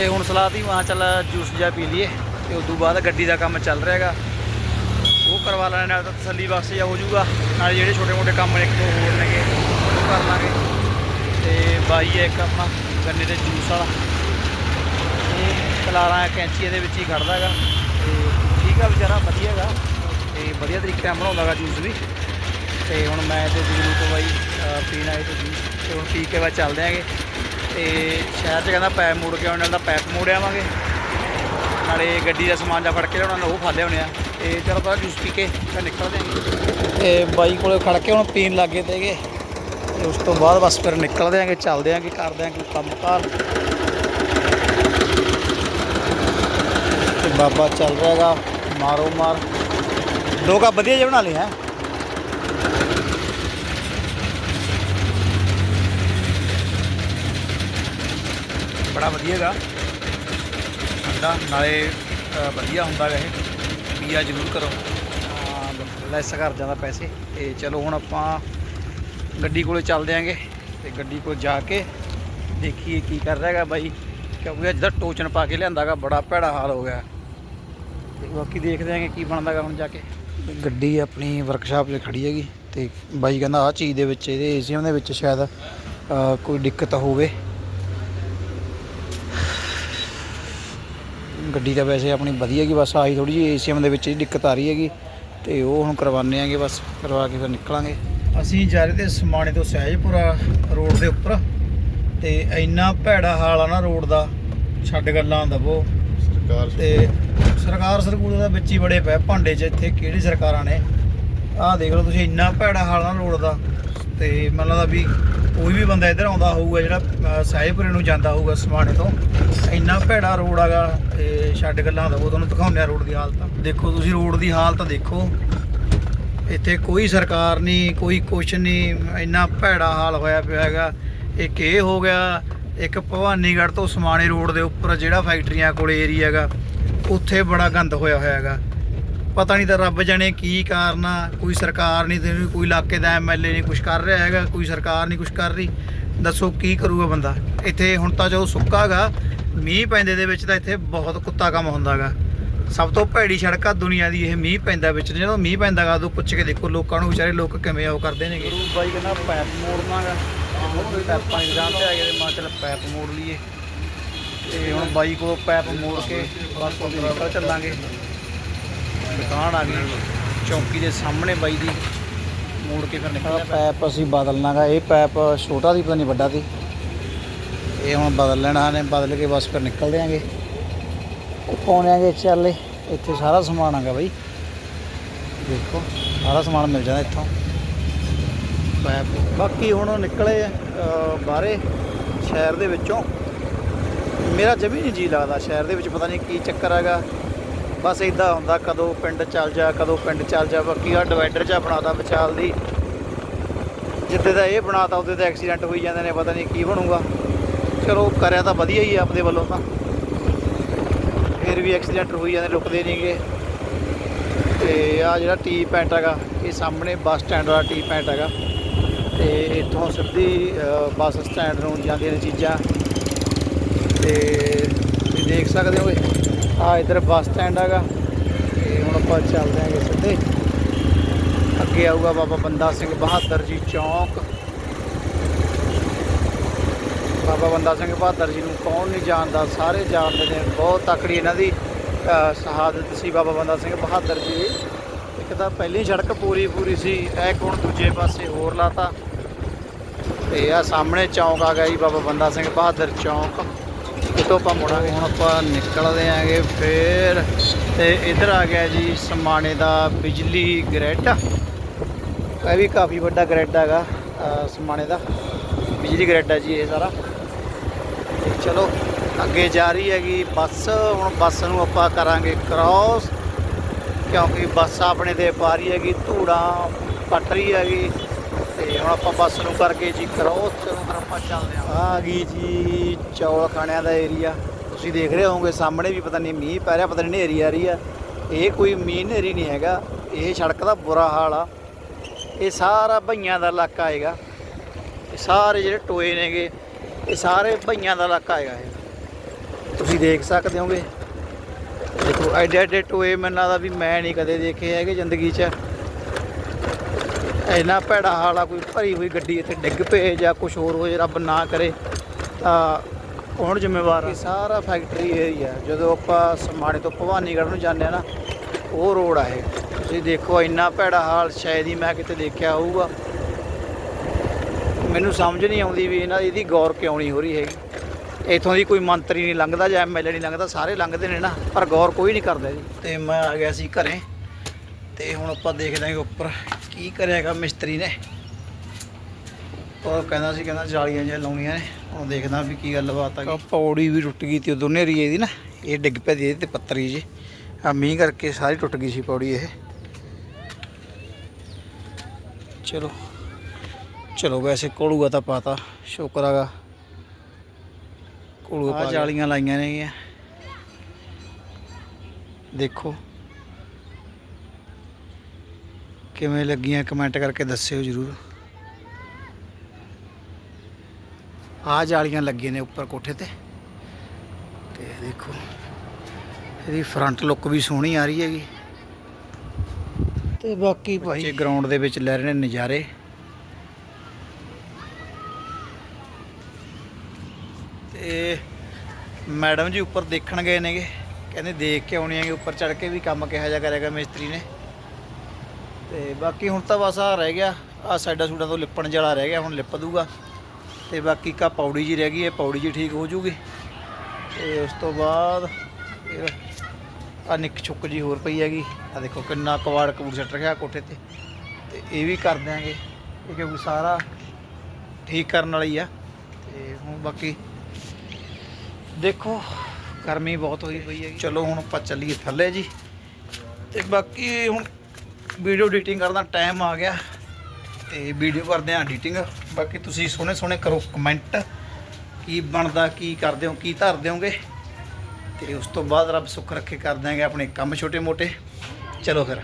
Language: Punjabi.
ਤੇ ਹੁਣ ਸਲਾਹ ਦੀ ਮਾਂ ਚੱਲ ਜੂਸ ਜਾ ਪੀ ਲਈਏ ਤੇ ਉਸ ਤੋਂ ਬਾਅਦ ਗੱਡੀ ਦਾ ਕੰਮ ਚੱਲ ਰਿਹਾ ਹੈਗਾ। ਉਹ ਕਰਵਾ ਲੈਣੇ, ਨਾਲ ਤਾਂ ਤਸੱਲੀ ਵਾਸਤੇ ਜਾ ਹੋ ਜਾਊਗਾ। ਨਾਲ ਜਿਹੜੇ ਛੋਟੇ ਮੋਟੇ ਕੰਮ ਨੇ, ਇੱਕ ਦੋ ਹੋਰ ਨੇਗੇ, ਉਹ ਕਰ ਲਾਂਗੇ। ਤੇ ਬਾਈ ਹੈ ਇੱਕ ਆਪਣਾ, ਗੰਨੇ ਦੇ ਜੂਸ ਵਾਲਾ। ਇਹ ਕਲਾਰਾਂ ਕੈਂਚੀ ਇਹਦੇ ਵਿੱਚ ਹੀ ਖੜਦਾ ਹੈਗਾ। ਤੇ ਠੀਕ ਆ ਵਿਚਾਰਾ, ਵਧੀਆ ਹੈਗਾ। ਤੇ ਵਧੀਆ ਤਰੀਕੇ ਨਾਲ ਬਣਾਉਂਦਾ ਹੈਗਾ ਜੂਸ ਵੀ। ਤੇ ਹੁਣ ਮੈਂ ਤੇ ਜਗਰੂ ਤੋਂ ਬਾਈ, ਅਹ ਪੀਣ ਆਏ ਤੇ ਜੂਸ, ਤੇ ਹੁਣ ਪੀ ਕੇ ਬਾਅਦ ਚੱਲਦੇ ਆਂਗੇ। ਤੇ ਸ਼ਹਿਰ 'ਚ ਕਹਿੰਦਾ ਪੈਪ ਮੋੜ ਕੇ ਆਉਣ ਨਾਲ ਤਾਂ ਪੈਪ ਮੋੜ ਆਵਾਂਗੇ। ਨਾਲੇ ਗੱਡੀ ਦਾ ਸਮਾਨ ਜਾ ਫੜ ਕੇ ਲਿਆਉਣਾ, ਉਹ ਖਾ ਲਿਆਉਣੇ ਆ। ਤੇ ਚਲੋ ਤਾਂ ਜੂਸ ਪੀ ਕੇ ਫਿਰ ਨਿਕਲਦੇ ਆਂਗੇ ਤੇ ਬਾਈ ਕੋਲੇ ਖੜ ਕੇ ਹੁਣ ਪੀਣ ਲੱਗੇ ਤੇਗੇ ਤੇ ਉਸ ਤੋਂ ਬਾਅਦ ਬਸ ਫਿਰ ਨਿਕਲਦੇ ਆਂਗੇ ਚੱਲਦੇ ਆਂਗੇ ਕਰਦੇ ਆਂਗੇ ਕੰਮ ਕਾਰ ਤੇ ਬਾਬਾ ਚੱਲ ਰਿਹਾ ਹੈਗਾ, ਮਾਰੋ ਮਾਰ। ਦੋ ਕੱਪ ਵਧੀਆ ਜਿਹੇ ਬਣਾ ਲਏ ਬੜਾ ਵਧੀਆ ਹੈਗਾ। ਠੰਡਾ ਨਾਲੇ ਅ, ਵਧੀਆ ਹੁੰਦਾ ਹੈਗਾ ਇਹ ਪੀਆ ਜ਼ਰੂਰ ਕਰੋ। ਲੈਸ ਕਰ ਜਾਂਦਾ ਪੈਸੇ। ਤੇ ਚਲੋ ਹੁਣ ਆਪਾਂ ਗੱਡੀ ਕੋਲੇ ਚੱਲਦੇ ਆਂਗੇ। ਤੇ ਗੱਡੀ ਕੋਲ ਜਾ ਕੇ ਦੇਖੀਏ ਕੀ ਕਰ ਰਿਹਾ ਹੈਗਾ ਬਾਈ। ਕਿਉਂਕਿ ਅੱਜ ਦਾ ਟੋਚਨ ਪਾ ਕੇ ਲਿਆਂਦਾਗਾ ਬੜਾ ਭੈੜਾ ਹਾਲ ਹੋ ਗਿਆ। ਤੇ ਬਾਕੀ ਦੇਖਦੇ ਆਂਗੇ ਕੀ ਬਣਦਾਗਾ ਹੁਣ ਜਾ ਕੇ। ਗੱਡੀ ਆਪਣੀ ਵਰਕਸ਼ਾਪ 'ਤੇ ਖੜੀ ਹੈਗੀ। ਤੇ ਬਾਈ ਕਹਿੰਦਾ ਆਹ ਚੀਜ਼ ਦੇ ਵਿੱਚ ਇਹਦੇ ਏਸੀਐਮ ਦੇ ਵਿੱਚ ਸ਼ਾਇਦ ਅ, ਕੋਈ ਦਿੱਕਤ ਹੋਵੇ। ਗੱਡੀ ਤਾਂ ਵੈਸੇ ਆਪਣੀ ਵਧੀਆ ਗਈ ਬਸ ਆਹੀ ਥੋੜੀ ਜਿਹੀ ਏਸੀਐਮ ਦੇ ਵਿੱਚ ਹੀ ਦਿੱਕਤ ਆ ਰਹੀ ਹੈਗੀ ਤੇ ਉਹ ਹੁਣ ਕਰਵਾਉਂਦੇ ਆਂਗੇ ਬਸ ਕਰਵਾ ਕੇ ਫਿਰ ਨਿਕਲਾਂਗੇ। ਅਸੀਂ ਜਾ ਰਹੇ ਤੇ ਸਮਾਣੇ ਤੋਂ ਸਹਿਜਪੁਰਾ ਰੋਡ ਦੇ ਉੱਪਰ ਤੇ ਇੰਨਾ ਭੈੜਾ ਹਾਲ ਆ ਨਾ ਰੋਡ ਦਾ ਛੱਡ ਗੱਲਾਂ ਦਾ ਉਹ ਸਰਕਾਰ ਤੇ ਸਰਕਾਰ ਸਰਕੂਲ ਦਾ ਵਿੱਚ ਹੀ ਬੜੇ ਪਏ ਭਾਂਡੇ 'ਚ ਇੱਥੇ ਕਿਹੜੀ ਸਰਕਾਰਾਂ ਨੇ? ਆਹ ਦੇਖ ਲਓ ਤੁਸੀਂ ਇੰਨਾ ਭੈੜਾ ਹਾਲ ਆ ਰੋਡ ਦਾ। ਤੇ ਮੈਨੂੰ ਲੱਗਦਾ ਵੀ ਕੋਈ ਵੀ ਬੰਦਾ ਇੱਧਰ ਆਉਂਦਾ ਹੋਊਗਾ ਜਿਹੜਾ ਅਹ, ਨੂੰ ਜਾਂਦਾ ਹੋਊਗਾ ਸਮਾਣੇ ਤੋਂ ਇੰਨਾ ਭੈੜਾ ਰੋਡ ਹੈਗਾ ਤੇ ਛੱਡ ਗੱਲਾਂ ਦਾ ਉਹ ਤੁਹਾਨੂੰ ਦਿਖਾਉਂਦੇ ਆ ਰੋਡ ਦੀ ਹਾਲਤ। ਦੇਖੋ ਤੁਸੀਂ ਰੋਡ ਦੀ ਹਾਲਤ ਦੇਖੋ। ਇੱਥੇ ਕੋਈ ਸਰਕਾਰ ਨਹੀਂ ਕੋਈ ਕੁਛ ਨਹੀਂ ਇੰਨਾ ਭੈੜਾ ਹਾਲ ਹੋਇਆ ਪਿਆ ਹੈਗਾ। ਇੱਕ ਇਹ ਹੋ ਗਿਆ ਇੱਕ ਭਵਾਨੀਗੜ੍ਹ ਤੋਂ ਸਮਾਣੇ ਰੋਡ ਦੇ ਉੱਪਰ ਜਿਹੜਾ ਫੈਕਟਰੀਆਂ ਕੋਲ ਏਰੀਆ ਹੈਗਾ ਉੱਥੇ ਬੜਾ ਗੰਦ ਹੋਇਆ ਹੋਇਆ ਹੈਗਾ। ਪਤਾ ਨਹੀਂ ਤਾਂ ਰੱਬ ਜਾਣੇ ਕੀ ਕਾਰਨ ਆ, ਕੋਈ ਸਰਕਾਰ ਨਹੀਂ ਤੇ ਕੋਈ ਇਲਾਕੇ ਦਾ ਐਮਐਲਏ ਨਹੀਂ ਕੁਝ ਕਰ ਰਿਹਾ ਹੈਗਾ, ਕੋਈ ਸਰਕਾਰ ਨਹੀਂ ਕੁਝ ਕਰ ਰਹੀ। ਦੱਸੋ ਕੀ ਕਰੂਗਾ ਬੰਦਾ? ਇੱਥੇ ਹੁਣ ਤਾਂ ਜਦੋਂ ਸੁੱਕਾ ਗਾ ਮੀਂਹ ਪੈਂਦੇ ਦੇ ਵਿੱਚ ਤਾਂ ਇੱਥੇ ਬਹੁਤ ਕੁੱਤਾ ਕੰਮ ਹੁੰਦਾਗਾ। ਸਭ ਤੋਂ ਭੈੜੀ ਸੜਕ ਆ ਦੁਨੀਆ ਦੀ, ਇਹ ਮੀਂਹ ਪੈਂਦਾ ਵਿੱਚ। ਜਦੋਂ ਮੀਂਹ ਪੈਂਦਾ ਗਾ ਉਦੋਂ ਪੁੱਛ ਕੇ ਦੇਖੋ ਲੋਕਾਂ ਨੂੰ ਵਿਚਾਰੇ ਲੋਕ ਕਿਵੇਂ ਉਹ ਕਰਦੇ ਨੇਗੇ। ਗੁਰੂ ਬਾਈ ਕਹਿੰਦਾ, ਪੈਪ ਮੋੜਨਾਗਾ ਪੈਪਾਂ ਦੀ ਤੇ ਆ ਗਏ ਮਾਂ ਚੱਲ ਪੈਪ ਮੋੜ ਲਈਏ। ਤੇ ਹੁਣ ਬਾਈ ਕੋਲ ਪੈਪ ਮੋੜ ਕੇ ਬਸ ਉਹਦੇ ਚੱਲਾਂਗੇ। ਦੁਕਾਨ ਆ ਗਈ। ਚੌਂਕੀ ਦੇ ਸਾਹਮਣੇ ਬਾਈ ਦੀ ਮੋੜ ਕੇ ਫਿਰ ਨਿਕਲਦਾ ਪੈਪ ਅਸੀਂ ਬਦਲਣਾਗਾ ਇਹ ਪੈਪ ਛੋਟਾ ਦੀ ਪਤਾ ਨਹੀਂ ਵੱਡਾ ਦੀ ਇਹ ਹੁਣ ਬਦਲ ਲੈਣਾ ਨੇ ਬਦਲ ਕੇ ਬਸ ਫਿਰ ਨਿਕਲਦੇ ਆਂਗੇ। ਉਹ ਪਾਉਣੇ ਚੱਲੇ ਇੱਥੇ ਸਾਰਾ ਸਮਾਨ ਆਗਾ ਬਾਈ। ਦੇਖੋ ਸਾਰਾ ਸਮਾਨ ਮਿਲ ਜਾਂਦਾ ਇੱਥੋਂ। ਪੈਪ ਬਾਕੀ ਹੁਣ ਉਹ ਨਿਕਲੇ ਅਹ, ਬਾਹਰੇ ਸ਼ਹਿਰ ਦੇ ਵਿੱਚੋਂ। ਮੇਰਾ ਜਮੀ ਨਹੀਂ ਜੀ ਲੱਗਦਾ ਸ਼ਹਿਰ ਦੇ ਵਿੱਚ ਪਤਾ ਨਹੀਂ ਕੀ ਚੱਕਰ ਹੈਗਾ। ਬਸ ਇਦਾਂ ਹੁੰਦਾ ਕਦੋਂ ਪਿੰਡ ਚੱਲ ਜਾ, ਕਦੋਂ ਪਿੰਡ ਚੱਲ ਜਾ, ਬਾਕੀ ਆ ਡਿਵਾਈਡਰ ਜਿਹਾ ਬਣਾਤਾ ਵਿਚਾਲ ਦੀ। ਜਿੱਦੇ ਦਾ ਇਹ ਬਣਾਤਾ ਉਹਦੇ ਤੇ ਐਕਸੀਡੈਂਟ ਹੋਈ ਜਾਂਦੇ ਨੇ, ਪਤਾ ਨਹੀਂ ਕੀ ਬਣੂਗਾ। ਚਲੋ, ਕਰਿਆ ਤਾਂ ਵਧੀਆ ਹੀ ਆ ਆਪਦੇ ਵੱਲੋਂ ਤਾਂ। ਫਿਰ ਵੀ ਐਕਸੀਡੈਂਟ ਹੋਈ ਜਾਂਦੇ, ਰੁਕਦੇ ਨਹੀਂਗੇ ਤੇ ਆ ਜਿਹੜਾ ਟੀ ਪੈਂਟ ਹੈਗਾ, ਇਹ ਸਾਹਮਣੇ ਬੱਸ ਸਟੈਂਡ ਵਾਲਾ ਟੀ ਪੈਂਟ ਹੈਗਾ। ਤੇ ਇੱਥੋਂ ਸਿੱਧੀ ਬੱਸ ਸਟੈਂਡ ਨੂੰ ਜਾਂਦੀਆਂ ਨੇ ਚੀਜ਼ਾਂ। ਤੇ ਤੁਸੀਂ ਦੇਖ ਸਕਦੇ ਹੋ ਇਹ ਆ ਇਧਰ ਬੱਸ ਸਟੈਂਡ ਹੈਗਾ। ਤੇ ਹੁਣ ਆਪਾਂ ਚੱਲਦੇ ਆਂਗੇ ਸਿੱਧੇ। ਅੱਗੇ ਆਊਗਾ ਬਾਬਾ ਬੰਦਾ ਸਿੰਘ ਬਹਾਦਰ ਜੀ ਚੌਂਕ। ਬਾਬਾ ਬੰਦਾ ਸਿੰਘ ਬਹਾਦਰ ਜੀ ਨੂੰ ਕੌਣ ਨਹੀਂ ਜਾਣਦਾ, ਸਾਰੇ ਜਾਣਦੇ ਨੇ। ਬਹੁਤ ਤਕੜੀ ਇਹਨਾਂ ਦੀ ਸ਼ਹਾਦਤ ਸੀ ਬਾਬਾ ਬੰਦਾ ਸਿੰਘ ਬਹਾਦਰ ਜੀ ਦੀ। ਇੱਕ ਤਾਂ ਪਹਿਲੀ ਸੜਕ ਪੂਰੀ ਪੂਰੀ ਸੀ, ਇਹ ਹੁਣ ਦੂਜੇ ਪਾਸੇ ਹੋਰ ਲਾਤਾ। ਤੇ ਆ ਸਾਹਮਣੇ ਚੌਂਕ ਆ ਗਿਆ ਜੀ, ਬਾਬਾ ਬੰਦਾ ਸਿੰਘ ਬਹਾਦਰ ਚੌਂਕ। ਇਤੋਂ ਆਪਾਂ ਮੁੜਾਂਗੇ? ਹੁਣ ਆਪਾਂ ਨਿਕਲਦੇ ਆਂਗੇ ਫੇਰ। ਤੇ ਇੱਧਰ ਆ ਗਿਆ ਜੀ ਸਮਾਣੇ ਦਾ ਬਿਜਲੀ ਗ੍ਰਿਡ। ਇਹ ਵੀ ਕਾਫੀ ਵੱਡਾ ਗ੍ਰਿਡ ਹੈਗਾ ਸਮਾਣੇ ਦਾ। ਬਿਜਲੀ ਗ੍ਰਿਡ ਹੈ ਜੀ ਇਹ ਸਾਰਾ। ਚਲੋ, ਅੱਗੇ ਜਾ ਰਹੀ ਹੈਗੀ ਬੱਸ। ਹੁਣ ਬੱਸ ਨੂੰ ਆਪਾਂ ਕਰਾਂਗੇ ਕ੍ਰਾਸ ਕਿਉਂਕਿ ਬੱਸ ਆਪਣੇ ਤੇ ਪਾ ਰਹੀ ਹੈਗੀ, ਧੂੜਾਂ ਪੱਟ ਰਹੀ ਹੈਗੀ। ਤੇ ਹੁਣ ਆਪਾਂ ਬੱਸ ਨੂੰ ਕਰਕੇ ਜੀ ਕ੍ਰਾਸ ਚਲੋ ਫਿਰ ਆਪਾਂ ਚੱਲਦੇ ਹਾਂ ਆ ਗਈ ਜੀ ਚੌਲ ਖਾਣਿਆਂ ਦਾ ਏਰੀਆ ਤੁਸੀਂ ਦੇਖ ਰਹੇ ਹੋਵੋਗੇ, ਸਾਹਮਣੇ ਵੀ ਪਤਾ ਨਹੀਂ ਮੀਂਹ ਪੈ ਰਿਹਾ, ਪਤਾ ਨਹੀਂ ਹਨੇਰੀ ਆ ਰਹੀ ਆ। ਇਹ ਕੋਈ ਮੀਂਹ ਹਨੇਰੀ ਨਹੀਂ ਹੈਗਾ। ਇਹ ਸੜਕ ਦਾ ਬੁਰਾ ਹਾਲ ਆ। ਇਹ ਸਾਰਾ ਭਈਆਂ ਦਾ ਇਲਾਕਾ ਹੈਗਾ। ਇਹ ਸਾਰੇ ਜਿਹੜੇ ਟੋਏ ਨੇਗੇ, ਇਹ ਸਾਰੇ ਭਈਆਂ ਦਾ ਇਲਾਕਾ ਹੈਗਾ ਇਹ। ਤੁਸੀਂ ਦੇਖ ਸਕਦੇ ਹੋਗੇ ਦੇਖੋ ਐਡੇ ਐਡੇ ਟੋਏ ਮੈਨੂੰ ਲੱਗਦਾ ਵੀ ਮੈਂ ਨਹੀਂ ਕਦੇ ਦੇਖੇ ਹੈਗੇ ਜ਼ਿੰਦਗੀ 'ਚ। ਇੰਨਾ ਭੈੜਾ ਹਾਲ ਆ ਕੋਈ ਭਰੀ ਹੋਈ ਗੱਡੀ ਇੱਥੇ ਡਿੱਗ ਪਏ ਜਾਂ ਕੁਝ ਹੋਰ ਹੋ ਜੇ ਰੱਬ ਨਾ ਕਰੇ ਤਾਂ ਕੌਣ ਜ਼ਿੰਮੇਵਾਰ ਆ? ਇਹ ਸਾਰਾ ਫੈਕਟਰੀ ਏਰੀਆ ਜਦੋਂ ਆਪਾਂ ਸਮਾਣੇ ਤੋਂ ਭਵਾਨੀਗੜ੍ਹ ਨੂੰ ਜਾਂਦੇ ਆ ਨਾ ਉਹ ਰੋਡ ਆ ਇਹ। ਤੁਸੀਂ ਦੇਖੋ ਇੰਨਾ ਭੈੜਾ ਹਾਲ ਸ਼ਾਇਦ ਹੀ ਮੈਂ ਕਿਤੇ ਦੇਖਿਆ ਹੋਊਗਾ। ਮੈਨੂੰ ਸਮਝ ਨਹੀਂ ਆਉਂਦੀ ਵੀ ਇਹਨਾਂ ਇਹਦੀ ਗੌਰ ਕਿਉਂ ਨਹੀਂ ਹੋ ਰਹੀ ਹੈਗੀ। ਇਥੋਂ ਦੀ ਕੋਈ ਮੰਤਰੀ ਨਹੀਂ ਲੰਘਦਾ ਜਾਂ ਐਮਐਲਏ ਨਹੀਂ ਲੰਘਦਾ ਸਾਰੇ ਲੰਘਦੇ ਨੇ ਨਾ ਪਰ ਗੌਰ ਕੋਈ ਨਹੀਂ ਕਰਦਾ ਜੀ। ਤੇ ਮੈਂ ਆ ਗਿਆ ਸੀ ਘਰੇ। ਤੇ ਹੁਣ ਆਪਾਂ ਦੇਖਦੇ ਹਾਂ ਉੱਪਰ ਕੀ ਕਰਿਆਗਾ ਮਿਸਤਰੀ ਨੇ। ਉਹ ਕਹਿੰਦਾ ਸੀ ਕਹਿੰਦਾ ਜਾਲੀਆਂ ਜਿਹੀਆਂ ਲਾਉਣੀਆਂ ਨੇ। ਹੁਣ ਦੇਖਦਾ ਵੀ ਕੀ ਗੱਲਬਾਤ ਆ ਪੌੜੀ ਵੀ ਟੁੱਟ ਗਈ ਤੇ ਦੋਨੇ ਏਰੀਏ ਦੀ ਨਾ। ਇਹ ਡਿੱਗ ਦੀ ਇਹਦੇ ਤੇ ਪੱਤਰੀ ਜੀ ਆ ਮੀਂਹ ਕਰਕੇ ਸਾਰੀ ਟੁੱਟ ਗਈ ਸੀ ਪੌੜੀ ਇਹ। ਚਲੋ ਚਲੋ ਵੈਸੇ ਕੋਲੂਗਾ ਤਾਂ ਪਾਤਾ ਸ਼ੁਕਰ ਹੈਗਾ ਕੋਲੂਗਾ ਪਾ ਜਾਲੀਆਂ ਲਾਈਆਂ ਨੇਗੀਆਂ ਦੇਖੋ। ਕਿਵੇਂ ਲੱਗੀਆਂ ਕਮੈਂਟ ਕਰਕੇ ਦੱਸਿਓ ਜਰੂਰ। ਆ ਜਾਲੀਆਂ ਲੱਗੀਆਂ ਨੇ ਉੱਪਰ ਕੋਠੇ ਤੇ। ਤੇ ਦੇਖੋ ਇਹਦੀ ਫਰੰਟ ਲੁੱਕ ਵੀ ਸੋਹਣੀ ਆ ਰਹੀ ਹੈਗੀ। ਤੇ ਬਾਕੀ ਭਾਈ ਗਰਾਊਂਡ ਦੇ ਵਿੱਚ ਲੈ ਰਹੇ ਨੇ ਨਜ਼ਾਰੇ। ਤੇ ਮੈਡਮ ਜੀ ਉੱਪਰ ਦੇਖਣ ਗਏ ਨੇਗੇ। ਕਹਿੰਦੇ ਦੇਖ ਕੇ ਆਉਣੀ ਹੈਗੇ ਉੱਪਰ ਚੜ ਕੇ ਵੀ ਕੰਮ ਕਿਹਾ ਜਾ ਕਰੇਗਾ ਮਿਸਤਰੀ ਨੇ। ਤੇ ਬਾਕੀ ਹੁਣ ਤਾਂ ਬਸ ਆ ਰਹਿ ਗਿਆ ਆ ਸਾਈਡਾਂ ਸੂਡਾਂ ਤੋਂ ਲਿਪਣ ਜਲਾ ਰਹਿ ਗਿਆ, ਹੁਣ ਲਿਪ ਦੂਗਾ ਤੇ ਬਾਕੀ ਕਾ ਪੌੜੀ ਜੀ ਰਹਿ ਗਈ ਹੈ ਪੌੜੀ ਜੀ ਠੀਕ ਹੋ ਜੂਗੀ। ਤੇ ਉਸ ਤੋਂ ਬਾਅਦ ਫਿਰ ਆ ਨਿੱਕ ਛੁੱਕ ਜੀ ਹੋਰ ਪਈ ਹੈਗੀ। ਆ ਦੇਖੋ ਕਿੰਨਾ ਕਵਾੜ ਕਬੂੜ ਸੱਟ ਰੱਖਿਆ ਕੋਠੇ ਤੇ। ਤੇ ਇਹ ਵੀ ਕਰ ਦਿਆਂਗੇ, ਇਹ ਕਿਉਂਕਿ ਸਾਰਾ ਠੀਕ ਕਰਨ ਵਾਲੀ ਆ। ਤੇ ਹੁਣ ਬਾਕੀ ਦੇਖੋ, ਗਰਮੀ ਬਹੁਤ ਹੋਈ ਪਈ ਹੈ ਚਲੋ ਹੁਣ ਆਪਾਂ ਚੱਲੀਏ ਥੱਲੇ ਜੀ। ਤੇ ਬਾਕੀ ਹੁਣ ਵੀਡੀਓ ਐਡੀਟਿੰਗ ਕਰਨ ਦਾ ਟਾਈਮ ਆ ਗਿਆ ਤੇ ਵੀਡੀਓ ਕਰਦੇ ਆ ਐਡੀਟਿੰਗ ਬਾਕੀ ਤੁਸੀਂ ਸੋਹਣੇ ਸੋਹਣੇ ਕਰੋ ਕਮੈਂਟ ਕੀ ਬਣਦਾ, ਕੀ ਕਰਦੇ ਹੋ, ਕੀ ਧਰ ਦਿਓਗੇ ਤੇ ਉਸ ਤੋਂ ਬਾਅਦ ਰੱਬ ਸੁੱਖ ਰੱਖੇ ਕਰ ਦਿਆਂਗੇ ਆਪਣੇ ਕੰਮ ਛੋਟੇ ਮੋਟੇ। ਚਲੋ ਫਿਰ।